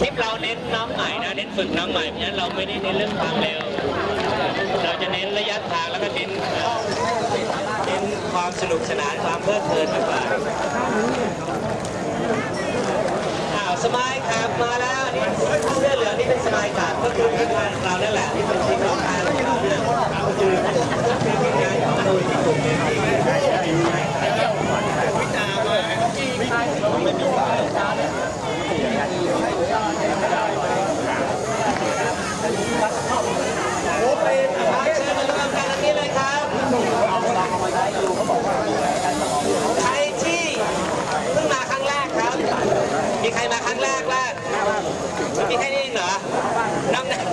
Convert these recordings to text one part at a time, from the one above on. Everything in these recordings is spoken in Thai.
ทิปเราเน้นน้องใหม่นะเน้นฝึกน้องใหม่เพราะฉะนั้นเราไม่ได้เน้นเรื่องความเร็ว เราจะเน้นระยะทางแล้วก็เน้นเน้นความสนุกสนานความเพลิดเพลินมากกว่าอ้าวสมายครับมาแล้วนี่เสื้อเหลืองนี่เป็นสมายครับก็คือทีมงานเรานั่นแหละที่เป็นทีมของการของเราเนี่ยก็คือคือทีมงานของเราที่กลุ่มหนึ่งที่ เชิญมาร่ วมกันนนี้เลยครับใครที่เพิ่งมาครั้งแรกครับมีใครมาครั้งแรกบ้างมีแค่นี้เองเหรอนอกนั้น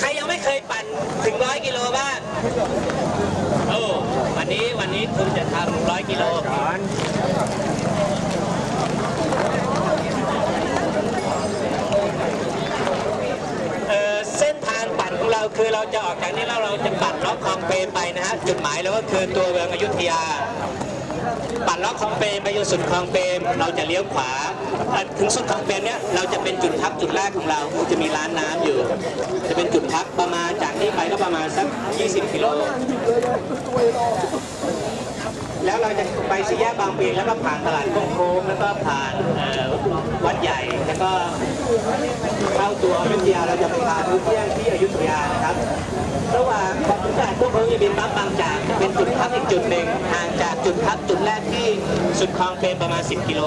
ใครยังไม่เคยปั่นถึงร้อยกิโลบ้างโอ้วันนี้วันนี้คุณจะทำร้อยกิโลอ่อเส้นทางปั่นของ เราคือเราจะออกจากนี้แล้วเราจะปั่นเลาะคลองเปรมไปนะฮะจุดหมายเราก็คือตัวเมืองอยุธยา ปั่นเลาะคลองเปรมไปจนสุดคลองเปรมเราจะเลี้ยวขวาถึงสุดคลองเปรมเนี่ยเราจะเป็นจุดพักจุดแรกของเราจะมีร้านน้ำอยู่ จะเป็นจุดพักประมาณจากนี้ไปก็ประมาณสัก 20 กิโลแล้วเราจะไปสี่แยกบางปีแล้วก็ผ่านตลาดโค้งแล้วก็ผ่านวัดใหญ่แล้วก็เข้าตัวอยุธยาเราจะไปทานมื้อเที่ยง พวกเขาจะบินปั๊บบางจากเป็นจุดพักอีกจุดหนึ่งห่างจากจุดพักจุดแรกที่สุดคลองเปรมประมาณ 10 กิโล